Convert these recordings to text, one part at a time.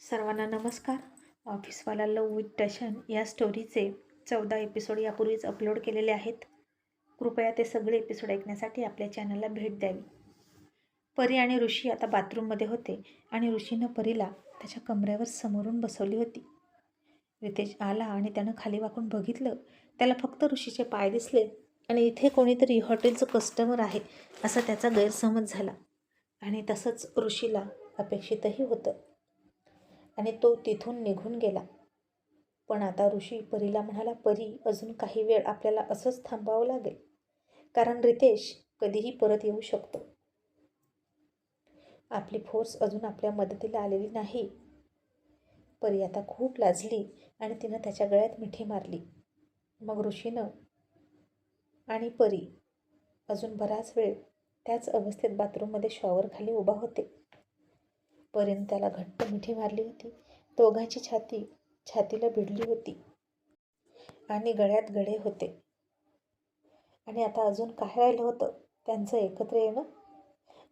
सर्वांना नमस्कार. ऑफिसवाला लव विथ टशन या स्टोरीचे चौदा एपिसोड यापूर्वीच अपलोड केलेले आहेत. कृपया ते सगळे एपिसोड ऐकण्यासाठी आपल्या चॅनलला भेट द्यावी. परी आणि ऋषी आता बाथरूममध्ये होते आणि ऋषीनं परीला त्याच्या कमऱ्यावर समोरून बसवली होती. रितेश आला आणि त्यानं खाली वाकून बघितलं त्याला फक्त ऋषीचे पाय दिसले आणि इथे कोणीतरी हॉटेलचं कस्टमर आहे असा त्याचा गैरसमज झाला. आणि तसंच ऋषीला अपेक्षितही होतं. आणि तो तिथून निघून गेला. पण आता ऋषी परीला म्हणाला परी अजून काही वेळ आपल्याला असंच थांबावं लागेल. कारण रितेश कधीही परत येऊ शकतो. आपली फोर्स अजून आपल्या मदतीला आलेली नाही. परी आता खूप लाजली आणि तिनं त्याच्या गळ्यात मिठी मारली. मग ऋषीनं आणि परी अजून बराच वेळ त्याच अवस्थेत बाथरूममध्ये शॉवर खाली उभा होते. पर्यंत त्याला घट्ट मिठी मारली होती. दोघांची छाती छातीला भिडली होती आणि गळ्यात गळे होते. आणि आता अजून काय राहिलं होतं? त्यांचं एकत्र येणं?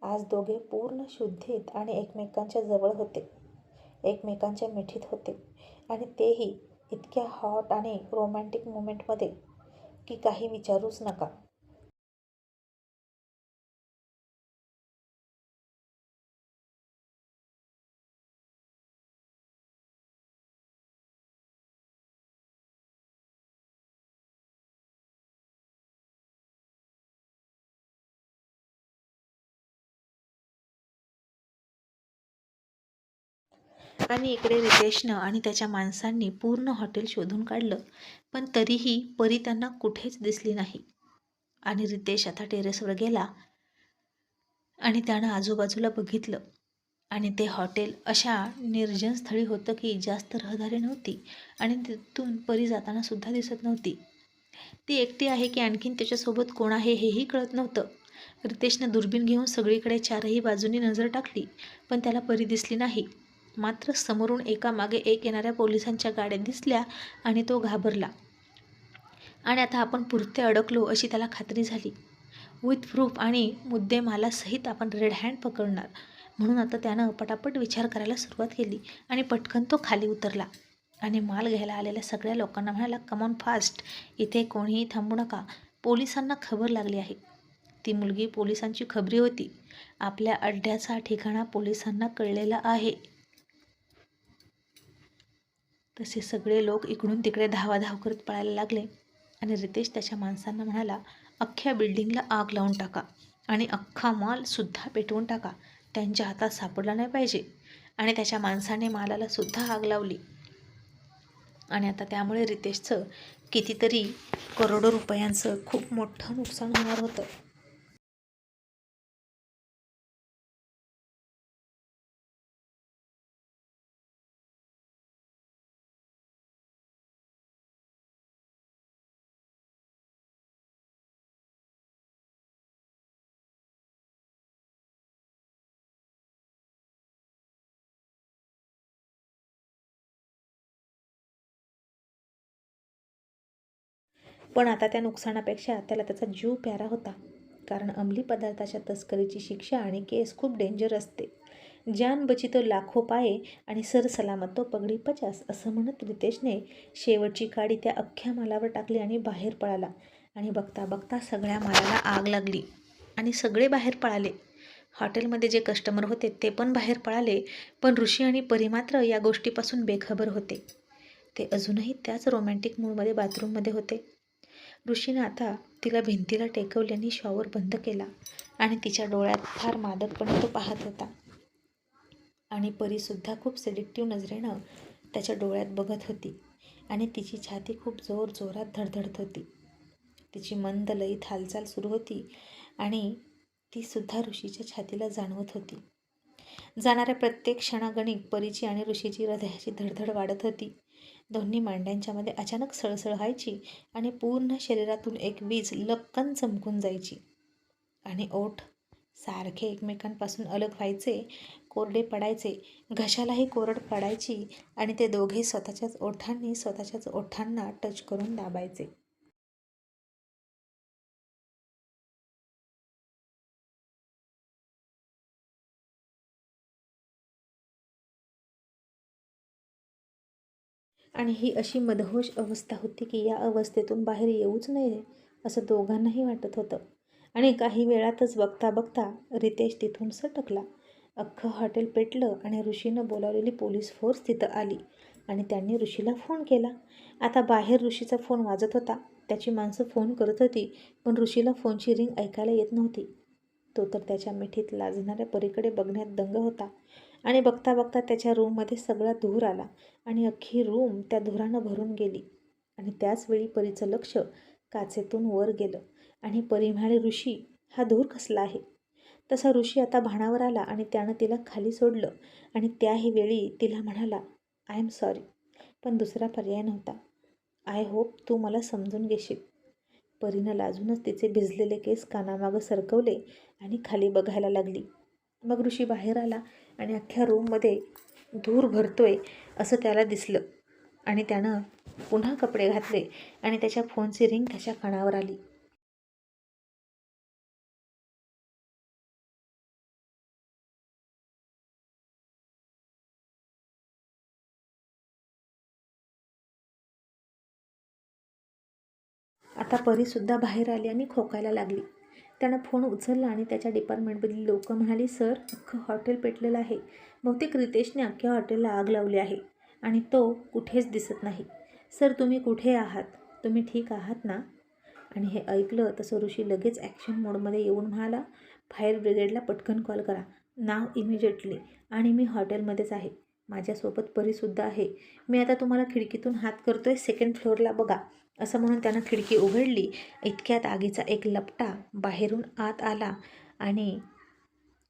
आज दोघे पूर्ण शुद्धीत आणि एकमेकांच्या जवळ होते. एकमेकांच्या मिठीत होते. आणि तेही इतक्या हॉट आणि रोमॅन्टिक मुमेंटमध्ये की काही विचारूच नका. आणि इकडे रितेशनं आणि त्याच्या माणसांनी पूर्ण हॉटेल शोधून काढलं पण तरीही परी त्यांना कुठेच दिसली नाही. आणि रितेश आता टेरेसवर गेला आणि त्यानं आजूबाजूला बघितलं. आणि ते हॉटेल अशा निर्जन स्थळी होतं की जास्त रहदारी नव्हती आणि तिथून परी जाताना सुद्धा दिसत नव्हती. ती एकटी आहे की आणखीन त्याच्यासोबत कोण आहे हेही कळत नव्हतं. रितेशनं दुर्बीण घेऊन सगळीकडे चारही बाजूनी नजर टाकली पण त्याला परी दिसली नाही. मात्र समोरून एकामागे एक येणाऱ्या पोलिसांच्या गाड्या दिसल्या आणि तो घाबरला. आणि आता आपण पुरते अडकलो अशी त्याला खात्री झाली. विथ प्रूफ आणि मुद्देमालासहित आपण रेड हँड पकडणार. म्हणून आता त्यानं पटापट विचार करायला सुरुवात केली आणि पटकन तो खाली उतरला. आणि माल घ्यायला आलेल्या सगळ्या लोकांना म्हणाला कमॉन फास्ट इथे कोणीही थांबू नका. पोलिसांना खबर लागली आहे. ती मुलगी पोलिसांची खबरी होती. आपल्या अड्ड्याचा ठिकाणा पोलिसांना कळलेला आहे. तसे सगळे लोक इकडून तिकडे धावाधाव करत पळायला लागले आणि रितेश त्याच्या माणसांना म्हणाला अख्ख्या बिल्डिंगला आग लावून टाका आणि अख्खा मालसुद्धा पेटवून टाका. त्यांच्या हातात सापडला नाही पाहिजे. आणि त्याच्या माणसाने मालाला सुद्धा आग लावली. आणि आता त्यामुळे रितेशचं कितीतरी करोडो रुपयांचं खूप मोठं नुकसान होणार होतं. पण आता त्या नुकसानापेक्षा त्याला त्याचा जीव प्यारा होता. कारण अंमली पदार्थाच्या तस्करीची शिक्षा आणि केस खूप डेंजर असते. जान बचितो लाखो पाये आणि सर सलामत तो पगडी पचास असं म्हणत रितेशने शेवटची काडी त्या अख्ख्या मालावर टाकली आणि बाहेर पळाला. आणि बघता बघता सगळ्या मालाला आग लागली आणि सगळे बाहेर पळाले. हॉटेलमध्ये जे कस्टमर होते ते पण बाहेर पळाले पण ऋषी आणि परी मात्र या गोष्टीपासून बेखबर होते. ते अजूनही त्याच रोमॅन्टिक मूडमध्ये बाथरूममध्ये होते. ऋषीनं आता तिला भिंतीला टेकवल्याने आणि शॉवर बंद केला आणि तिच्या डोळ्यात फार मादकपणे तो पाहत होता. आणि परीसुद्धा खूप सिलेक्टिव्ह नजरेनं त्याच्या डोळ्यात बघत होती आणि तिची छाती खूप जोर जोरात धडधडत होती. तिची मंद लयीत हालचाल सुरू होती आणि तीसुद्धा ऋषीच्या छातीला जाणवत होती. जाणाऱ्या प्रत्येक क्षणागणिक परीची आणि ऋषीची हृदयाची धडधड वाढत होती. दोन्ही मांड्यांच्यामध्ये अचानक सळसळ व्हायची आणि पूर्ण शरीरातून एक वीज लपकन चमकून जायची. आणि ओठ सारखे एकमेकांपासून अलग व्हायचे कोरडे पडायचे घशालाही कोरड पडायची आणि ते दोघे स्वतःच्याच ओठांनी स्वतःच्याच ओठांना टच करून दाबायचे. आणि ही अशी मदहोश अवस्था होती की या अवस्थेतून बाहेर येऊच नये असं दोघांनाही वाटत होतं. आणि काही वेळातच बघता बघता रितेश तिथून सटकला. अख्खं हॉटेल पेटलं आणि ऋषीनं बोलावलेली पोलीस फोर्स तिथं आली आणि त्यांनी ऋषीला फोन केला. आता बाहेर ऋषीचा फोन वाजत होता. त्याची माणसं फोन करत होती पण ऋषीला फोनची रिंग ऐकायला येत नव्हती. तो तर त्याच्या मिठीत लाजणाऱ्या परीकडे बघण्यात दंग होता. आणि बघता बघता त्याच्या रूममध्ये सगळा धूर आला आणि अख्खी रूम त्या धुरानं भरून गेली. आणि त्याचवेळी परीचं लक्ष काचेतून वर गेलं. आणि परी म्हणाले ऋषी हा धूर कसला आहे? तसा ऋषी आता भाणावर आला आणि त्यानं तिला खाली सोडलं आणि त्याही वेळी तिला म्हणाला आय एम सॉरी पण दुसरा पर्याय नव्हता. आय होप तू मला समजून घेशील. परीनं लाजूनच तिचे भिजलेले केस कानामागं सरकवले आणि खाली बघायला लागली. मग ऋषी बाहेर आला आणि अख्ख्या रूममध्ये धूर भरतोय असं त्याला दिसलं. आणि त्यानं पुन्हा कपडे घातले आणि त्याच्या फोनची रिंग त्याच्या कानावर आली. आता परीसुद्धा बाहेर आली आणि खोकायला लागली. त्यानं फोन उचलला आणि त्याच्या डिपार्टमेंटमधली लोक म्हणाली सर अख्खं हॉटेल पेटलेलं आहे. बहुतेक रितेशने अख्ख्या हॉटेलला आग लावली आहे आणि तो कुठेच दिसत नाही. सर तुम्ही कुठे आहात? तुम्ही ठीक आहात ना? आणि हे ऐकलं तसं ऋषी लगेच ॲक्शन मोडमध्ये येऊन म्हणाला फायर ब्रिगेडला पटकन कॉल करा. नाव इमिजिएटली आणि मी हॉटेलमध्येच आहे. माझ्यासोबत परीसुद्धा आहे. मी आता तुम्हाला खिडकीतून हात करतो आहे सेकंड फ्लोअरला बघा. असं म्हणून त्यानं खिडकी उघडली. इतक्यात आगीचा एक लपटा बाहेरून आत आला आणि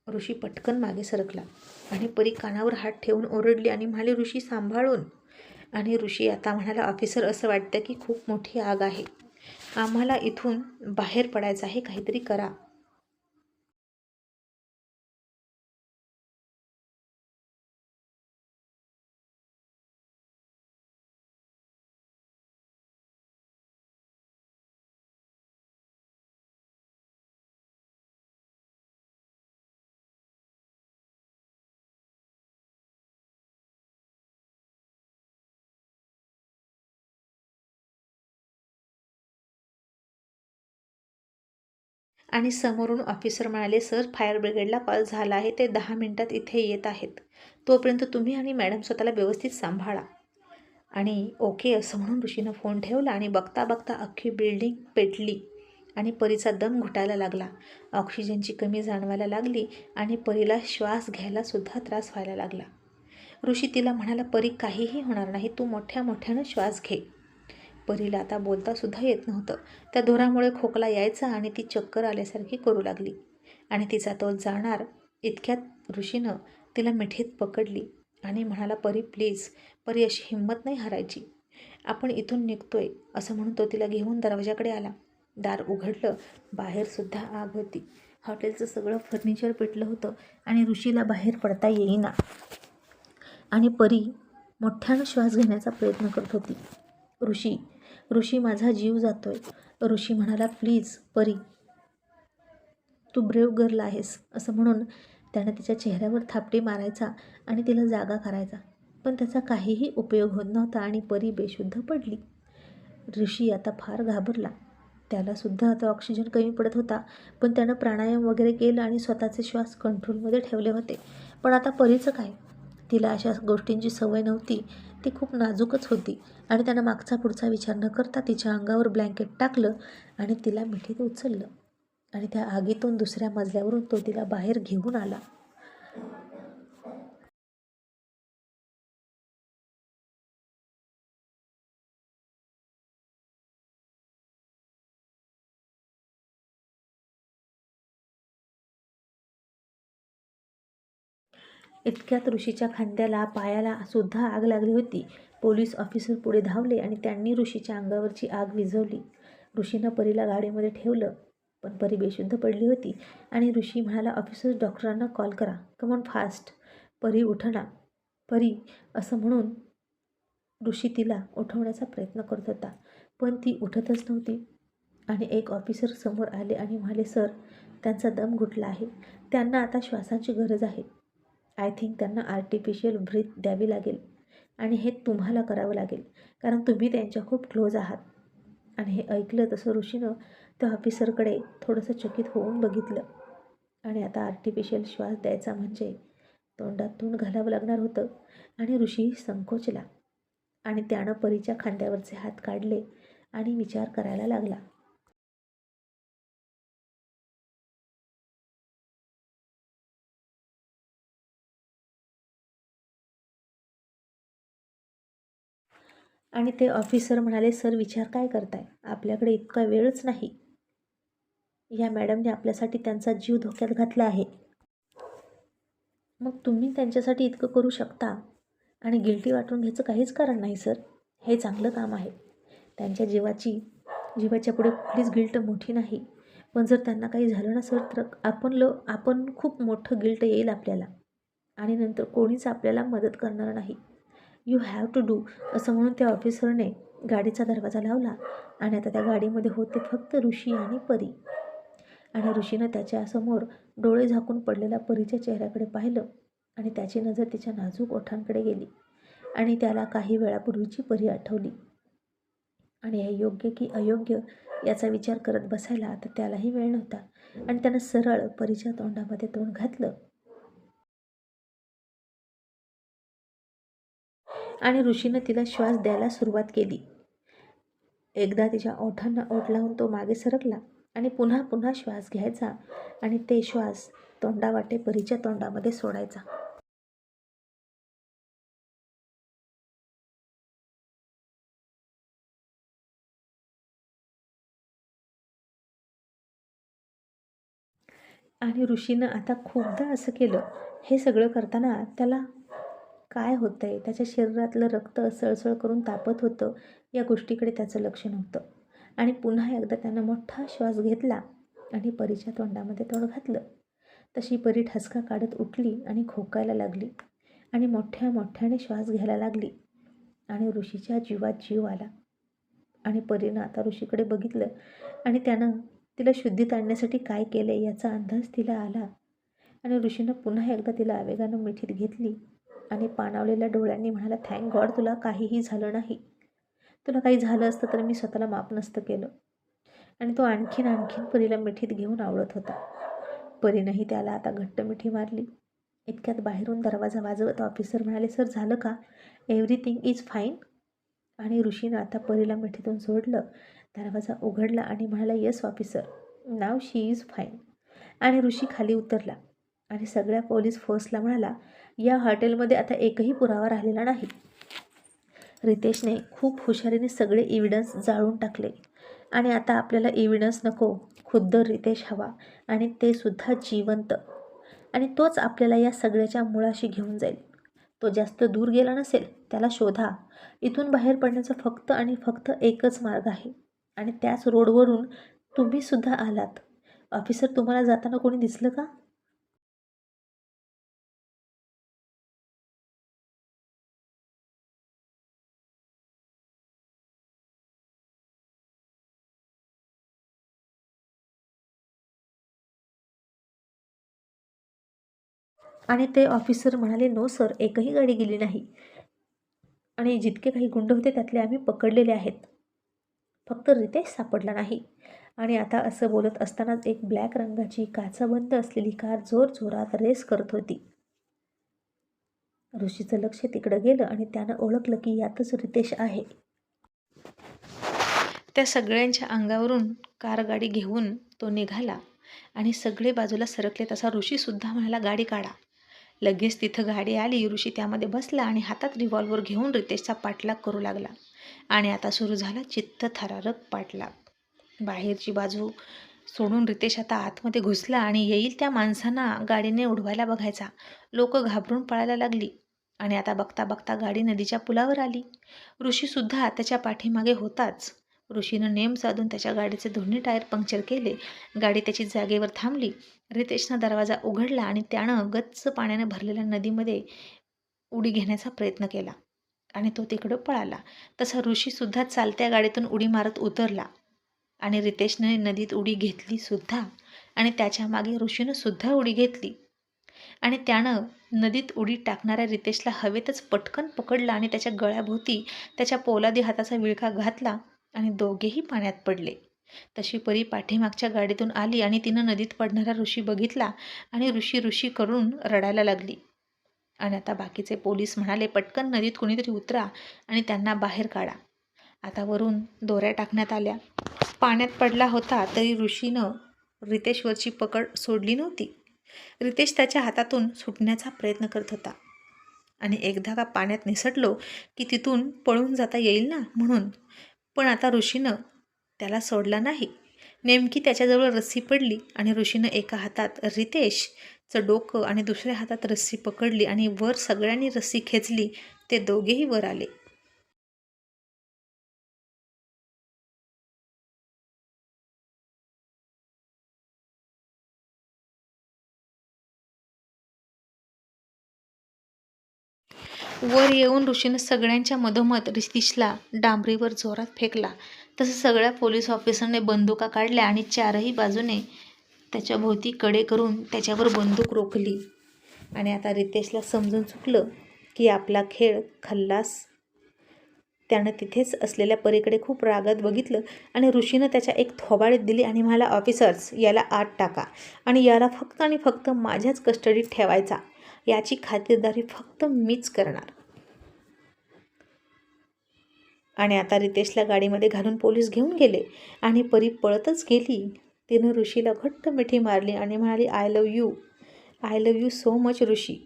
ऋषी पटकन मागे सरकला आणि परी कानावर हात ठेवून ओरडली आणि म्हणाली ऋषी सांभाळून. आणि ऋषी आता म्हणाला ऑफिसर असं वाटतं की खूप मोठी आग आहे. आम्हाला इथून बाहेर पडायचं आहे. काहीतरी करा. आणि समोरून ऑफिसर म्हणाले सर फायर ब्रिगेडला कॉल झाला आहे. ते दहा मिनटात इथे येत आहेत. तोपर्यंत तुम्ही आणि मॅडम स्वतःला व्यवस्थित सांभाळा. आणि ओके असं म्हणून ऋषीनं फोन ठेवला आणि बघता बघता अख्खी बिल्डिंग पेटली आणि परीचा दम घुटायला लागला. ऑक्सिजनची कमी जाणवायला लागली आणि परीला श्वास घ्यायला सुद्धा त्रास व्हायला लागला. ऋषी तिला म्हणाला परी काहीही होणार नाही. तू मोठ्या मोठ्यानं श्वास घे. परीला आता बोलतासुद्धा येत नव्हतं. त्या धुरामुळे खोकला यायचा आणि ती चक्कर आल्यासारखी करू लागली. आणि तिचा तो जाणार इतक्यात ऋषीनं तिला मिठीत पकडली आणि म्हणाला परी प्लीज परी अशी हिंमत नाही हारायची. आपण इथून निघतोय असं म्हणून तो तिला घेऊन दरवाजाकडे आला. दार उघडलं बाहेरसुद्धा आग होती. हॉटेलचं सगळं फर्निचर पेटलं होतं आणि ऋषीला बाहेर पडता येईना. आणि परी मोठ्यानं श्वास घेण्याचा प्रयत्न करत होती. ऋषी ऋषी माझा जीव जातोय. ऋषी म्हणाला प्लीज परी तू ब्रेव गर्ल आहेस. असं म्हणून त्यानं तिच्या चेहऱ्यावर थापटी मारायचा आणि तिला जागा करायचा. पण त्याचा काहीही उपयोग होत नव्हता आणि परी बेशुद्ध पडली. ऋषी आता फार घाबरला. त्यालासुद्धा आता ऑक्सिजन कमी पडत होता पण त्यानं प्राणायाम वगैरे केलं आणि स्वतःचे श्वास कंट्रोलमध्ये ठेवले होते. पण आता परीचं काय? तिला अशा गोष्टींची सवय नव्हती. ती खूप नाजूकच होती आणि त्यानं मागचा पुढचा विचार न करता तिच्या अंगावर ब्लँकेट टाकलं आणि तिला मिठीत उचललं. आणि त्या आगीतून दुसऱ्या मजल्यावरून तो तिला बाहेर घेऊन आला. इतक्यात ऋषीच्या खांद्याला पायाला सुद्धा आग लागली होती. पोलीस ऑफिसर पुढे धावले आणि त्यांनी ऋषीच्या अंगावरची आग विझवली. ऋषीनं परीला गाडीमध्ये ठेवलं पण परी बेशुद्ध पडली होती आणि ऋषी म्हणाला ऑफिसर डॉक्टरांना कॉल करा. कमॉन फास्ट परी उठणा परी असं म्हणून ऋषी तिला उठवण्याचा प्रयत्न करत होता पण ती उठतच नव्हती. आणि एक ऑफिसर समोर आले आणि म्हणाले सर त्यांचा दम घुटला आहे. त्यांना आता श्वासाची गरज आहे. आय थिंक त्यांना आर्टिफिशियल ब्रीथ द्यावी लागेल. आणि हे तुम्हाला करावं लागेल. कारण तुम्ही त्यांच्या खूप क्लोज आहात. आणि हे ऐकलं तसं ऋषीनं त्या ऑफिसरकडे थोडंसं चकित होऊन बघितलं. आणि आता आर्टिफिशियल श्वास द्यायचा म्हणजे तोंडात तोंड घालावं लागणार होतं. आणि ऋषी संकोचला. आणि त्यानं परीच्या खांद्यावरचे हात काढले आणि विचार करायला लागला. आणि ते ऑफिसर म्हणाले सर विचार काय करताय? आपल्याकडे इतका वेळच नाही. या मॅडमने आपल्यासाठी त्यांचा जीव धोक्यात घातला आहे. मग तुम्ही त्यांच्यासाठी इतकं करू शकता? आणि गिल्टी वाटून घ्यायचं काहीच कारण नाही सर. हे चांगलं काम आहे. त्यांच्या जीवाची जीवाच्या पुढे कुठलीच गिल्ट मोठी नाही. पण जर त्यांना काही झालं ना सर तर आपण ल आपण खूप मोठं गिल्ट येईल आपल्याला. आणि नंतर कोणीच आपल्याला मदत करणार नाही. यू हॅव टू डू असं म्हणून त्या ऑफिसरने गाडीचा दरवाजा लावला आणि आता त्या गाडीमध्ये होते फक्त ऋषी आणि परी. आणि ऋषीनं त्याच्यासमोर डोळे झाकून पडलेल्या परीच्या चेहऱ्याकडे पाहिलं आणि त्याची नजर तिच्या नाजूक ओठांकडे गेली आणि त्याला काही वेळापूर्वीची परी आठवली. आणि हे योग्य की अयोग्य याचा विचार करत बसायला आता त्यालाही वेळ नव्हता आणि त्यानं सरळ परीच्या तोंडामध्ये तोंड घातलं. आणि ऋषीनं तिला श्वास द्यायला सुरुवात केली. एकदा तिच्या ओठांना ओठ लावून तो मागे सरकला आणि पुन्हा पुन्हा श्वास घ्यायचा आणि ते श्वास तोंडावाटे परीच्या तोंडामध्ये सोडायचा. आणि ऋषीनं आता खूपदा असं केलं. हे सगळं करताना त्याला काय होतं आहे त्याच्या शरीरातलं रक्त सळसळ करून तापत होतं. या गोष्टीकडे त्याचं लक्ष नव्हतं. आणि पुन्हा एकदा त्यानं मोठा श्वास घेतला आणि परीच्या तोंडामध्ये तोंड घातलं. तशी परी ठसका काढत उठली आणि खोकायला लागली आणि मोठ्या मोठ्याने श्वास घ्यायला लागली आणि ऋषीच्या जीवात जीव आला. आणि परीनं आता ऋषीकडे बघितलं आणि त्यानं तिला शुद्धीत आणण्यासाठी काय केलं याचा अंदाज तिला आला. आणि ऋषीनं पुन्हा एकदा तिला आवेगानं मिठीत घेतली. आणि पाणावलेल्या डोळ्यांनी म्हणाला थँक गॉड तुला काहीही झालं नाही. तुला काही झालं असतं तर मी स्वतःला माफ नसतं केलं. आणि तो आणखीन आणखीन परीला मिठीत घेऊन आवडत होता. परीनंही त्याला आता घट्ट मिठी मारली. इतक्यात बाहेरून दरवाजा वाजवत ऑफिसर म्हणाले सर झालं का? एव्हरीथिंग इज फाईन आणि ऋषीनं आता परीला मिठीतून सोडलं. दरवाजा उघडला आणि म्हणाला yes officer now she is fine आणि ऋषी खाली उतरला. आणि सगळ्या पोलीस फोर्सला म्हणाला या हॉटेलमध्ये आता एकही पुरावा राहिलेला नाही. रितेशने खूप हुशारीने सगळे इव्हिडन्स जाळून टाकले. आणि आता आपल्याला इव्हिडन्स नको खुद्द रितेश हवा आणि ते सुद्धा जिवंत. आणि तोच आपल्याला या सगळ्याच्या मुळाशी घेऊन जाईल. तो जास्त दूर गेला नसेल त्याला शोधा. इथून बाहेर पडण्याचा फक्त आणि फक्त एकच मार्ग आहे. आणि त्याच रोडवरून तुम्हीसुद्धा आलात. ऑफिसर तुम्हाला जाताना कोणी दिसलं का? आणि ते ऑफिसर म्हणाले नो सर एकही गाडी गेली नाही. आणि जितके काही गुंड होते त्यातले आम्ही पकडलेले आहेत. फक्त रितेश सापडला नाही. आणि आता असं बोलत असतानाच एक ब्लॅक रंगाची काचाबंद असलेली कार जोर जोरात रेस करत होती. ऋषीचं लक्ष तिकडं गेलं आणि त्यानं ओळखलं की यातच रितेश आहे. त्या सगळ्यांच्या अंगावरून कार गाडी घेऊन तो निघाला आणि सगळे बाजूला सरकले तसा ऋषीसुद्धा म्हणाला गाडी काढा. लगेच तिथं गाडी आली ऋषी त्यामध्ये बसला आणि हातात रिव्हॉल्वर घेऊन रितेशचा पाठलाग करू लागला. आणि आता सुरू झाला चित्त थरारक पाठलाग. बाहेरची बाजू सोडून रितेश आता आतमध्ये घुसला आणि येईल त्या माणसांना गाडीने उडवायला बघायचा. लोक घाबरून पळायला लागली आणि आता बघता बघता गाडी नदीच्या पुलावर आली. ऋषीसुद्धा त्याच्या पाठीमागे होताच. ऋषीनं नेम साधून त्याच्या गाडीचे दोन्ही टायर पंक्चर केले. गाडी त्याची जागेवर थांबली. रितेशनं दरवाजा उघडला आणि त्यानं गच्च पाण्याने भरलेल्या नदीमध्ये उडी घेण्याचा प्रयत्न केला. आणि तो तिकडं पळाला. तसा ऋषीसुद्धा चालत्या गाडीतून उडी मारत उतरला. आणि रितेशने नदीत उडी घेतली सुद्धा. आणि त्याच्यामागे ऋषीनं सुद्धा उडी घेतली. आणि त्यानं नदीत उडी टाकणाऱ्या रितेशला हवेतच पटकन पकडलं आणि त्याच्या गळ्याभोवती त्याच्या पोलादी हाताचा विळखा घातला. आणि दोघेही पाण्यात पडले. तशी परी पाठीमागच्या गाडीतून आली आणि तिनं नदीत पडणारा ऋषी बघितला आणि ऋषी ऋषी करून रडायला लागली. आणि आता बाकीचे पोलीस म्हणाले पटकन नदीत कुणीतरी उतरा आणि त्यांना बाहेर काढा. आता वरून दोऱ्या टाकण्यात आल्या. पाण्यात पडला होता तरी ऋषीनं रितेशवरची पकड सोडली नव्हती. रितेश त्याच्या हातातून सुटण्याचा प्रयत्न करत होता. आणि एकदा का पाण्यात निसटलो की तिथून पळून जाता येईल ना म्हणून पण आता ऋषीनं त्याला सोडला नाही. नेमकी त्याच्याजवळ रस्सी पडली आणि ऋषीनं एका हातात रितेशचं डोकं आणि दुसऱ्या हातात रस्सी पकडली आणि वर सगळ्यांनी रस्सी खेचली ते दोघेही वर आले. वर येऊन ऋषीनं सगळ्यांच्या मधोमध रितीशला डांबरीवर जोरात फेकला. तसं सगळ्या पोलीस ऑफिसरने बंदुका काढल्या आणि चारही बाजूने त्याच्या भोवती कडे करून त्याच्यावर बंदूक रोखली. आणि आता रितेशला समजून चुकलं की आपला खेळ खल्लास. त्यानं तिथेच असलेल्या परीकडे खूप रागात बघितलं आणि ऋषीनं त्याच्या एक थोबाडीत दिली आणि मला ऑफिसर्स याला आत टाका आणि याला फक्त आणि फक्त माझ्याच कस्टडीत ठेवायचा. याची खातिरदारी फक्त मीच करणार. आणि आता रितेशला गाडीमध्ये घालून पोलीस घेऊन गेले आणि परी पळतच गेली. तिनं ऋषीला घट्ट मिठी मारली आणि म्हणाली I love you I love you so much Rishi.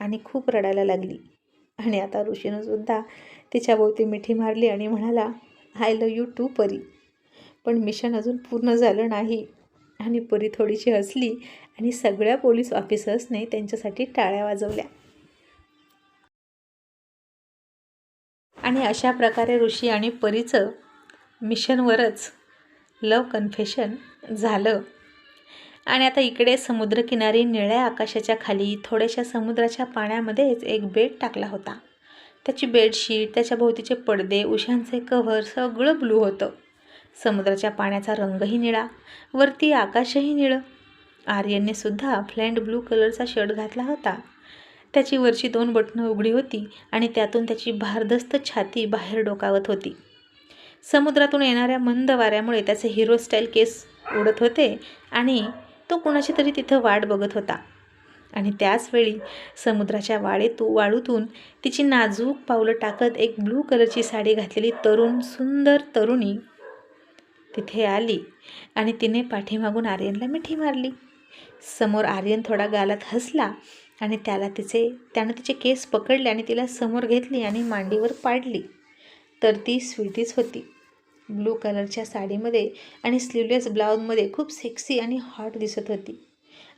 आणि खूप रडायला लागली. आणि आता ऋषीनं सुद्धा तिच्याभोवती मिठी मारली आणि म्हणाला आय लव यू टू परी. पण मिशन अजून पूर्ण झालं नाही. आणि परी थोडीशी हसली आणि सगळ्या पोलीस ऑफिसर्सने त्यांच्यासाठी टाळ्या वाजवल्या. आणि अशा प्रकारे ऋषी आणि परीचं मिशनवरच लव कन्फेशन झालं. आणि आता इकडे समुद्रकिनारी निळ्या आकाशाच्या खाली थोड्याशा समुद्राच्या पाण्यामध्येच एक बेड टाकला होता. त्याची बेडशीट त्याच्या भोवतीचे पडदे उशांचे कव्हर सगळं ब्लू होतं. समुद्राच्या पाण्याचा रंगही निळा वरती आकाशही निळं. आर्यनने सुद्धा फ्लँड ब्लू कलरचा शर्ट घातला होता. त्याची वरची दोन बटणं उघडी होती आणि त्यातून त्याची भारदस्त छाती बाहेर डोकावत होती. समुद्रातून येणाऱ्या मंद वाऱ्यामुळे त्याचे हिरो स्टाईल केस उडत होते आणि तो कुणाची तरी तिथं वाट बघत होता. आणि त्याचवेळी समुद्राच्या वाळेतू वाळूतून तिची नाजूक पावलं टाकत एक ब्लू कलरची साडी घातलेली तरुण सुंदर तरुणी तिथे आली आणि तिने पाठीमागून आर्यनला मिठी मारली. समोर आर्यन थोडा गालात हसला आणि त्याला तिचे त्यानं तिचे केस पकडले आणि तिला समोर घेतली आणि मांडीवर पाडली. तर ती स्वीटीच होती. ब्लू कलरच्या साडीमध्ये आणि स्लीवलेस ब्लाऊजमध्ये खूप सेक्सी आणि हॉट दिसत होती.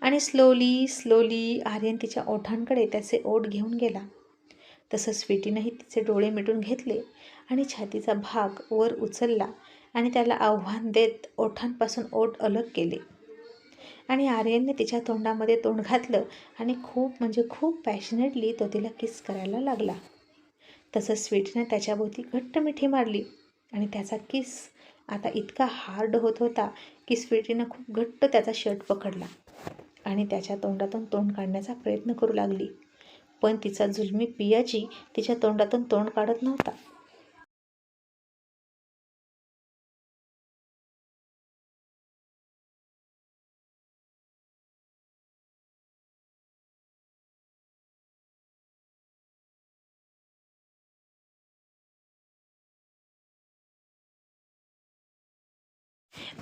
आणि स्लोली स्लोली आर्यन तिच्या ओठांकडे त्याचे ओठ घेऊन गेला. तसं स्वीटीनंही तिचे डोळे मिटून घेतले आणि छातीचा भाग वर उचलला आणि त्याला आव्हान देत ओठांपासून ओठ अलग केले. आणि आर्यनने तिच्या तोंडामध्ये तोंड घातलं आणि खूप म्हणजे खूप पॅशनेटली तो तिला किस करायला लागला. तसंच स्वीटने त्याच्याभोवती घट्ट मिठी मारली आणि त्याचा किस आता इतका हार्ड होत होता की स्वीटीनं खूप घट्ट त्याचा शर्ट पकडला आणि त्याच्या तोंडातून तोंड काढण्याचा प्रयत्न करू लागली. पण तिचा जुलमी पियाची तिच्या तोंडातून तोंड काढत नव्हता.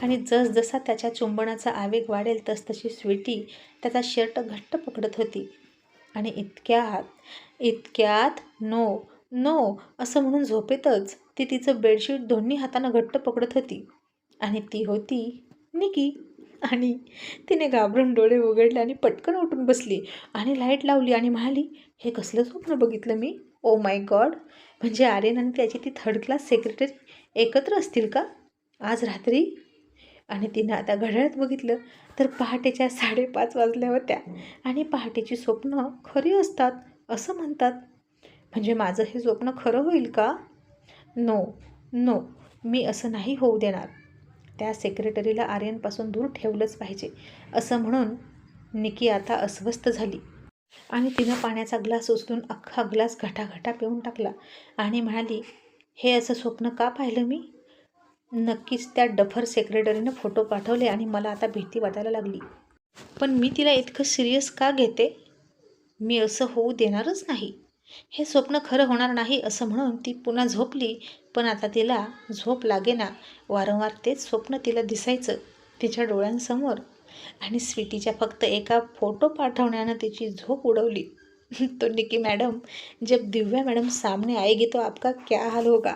आणि जसजसा त्याच्या चुंबनाचा आवेग वाढेल तसतशी स्वीटी त्याचा शर्ट घट्ट पकडत होती. आणि इतक्यात इतक्यात नो नो असं म्हणून झोपेतच ती तिचं बेडशीट दोन्ही हातानं घट्ट पकडत होती. आणि ती होती निकी. आणि तिने घाबरून डोळे उघडले आणि पटकन उठून बसली आणि लाइट लावली आणि म्हणाली हे कसलं स्वप्न बघितलं मी? Oh my God! म्हणजे आर्यन आणि त्याची ती थर्ड क्लास सेक्रेटरी एकत्र असतील का? आज रात्री आणि तिनं आता घड्याळात बघितलं तर पहाटेच्या साडेपाच वाजल्या होत्या. आणि पहाटेची स्वप्न खरी असतात असं म्हणतात. म्हणजे माझं हे स्वप्न खरं होईल का? नो नो मी असं नाही होऊ देणार. त्या सेक्रेटरीला आर्यनपासून दूर ठेवलंच पाहिजे असं म्हणून निकी आता अस्वस्थ झाली. आणि तिनं पाण्याचा ग्लास उचलून अख्खा ग्लास घटाघटा पिऊन टाकला आणि म्हणाली हे असं स्वप्न का पाहिलं मी? नक्कीच त्या डफर सेक्रेटरीनं फोटो पाठवले आणि मला आता भीती वाटायला लागली. पण मी तिला इतकं सिरियस का घेते? मी असं होऊ देणारच नाही. हे स्वप्न खरं होणार नाही असं म्हणून ती पुन्हा झोपली पण आता तिला झोप लागेना. वारंवार तेच स्वप्न तिला दिसायचं तिच्या डोळ्यांसमोर. आणि स्वीटीच्या फक्त एका फोटो पाठवण्यानं तिची झोप उडवली. तो निकी मॅडम जब दिव्या मॅडम सामने आएगी तो आपका क्या हाल होगा?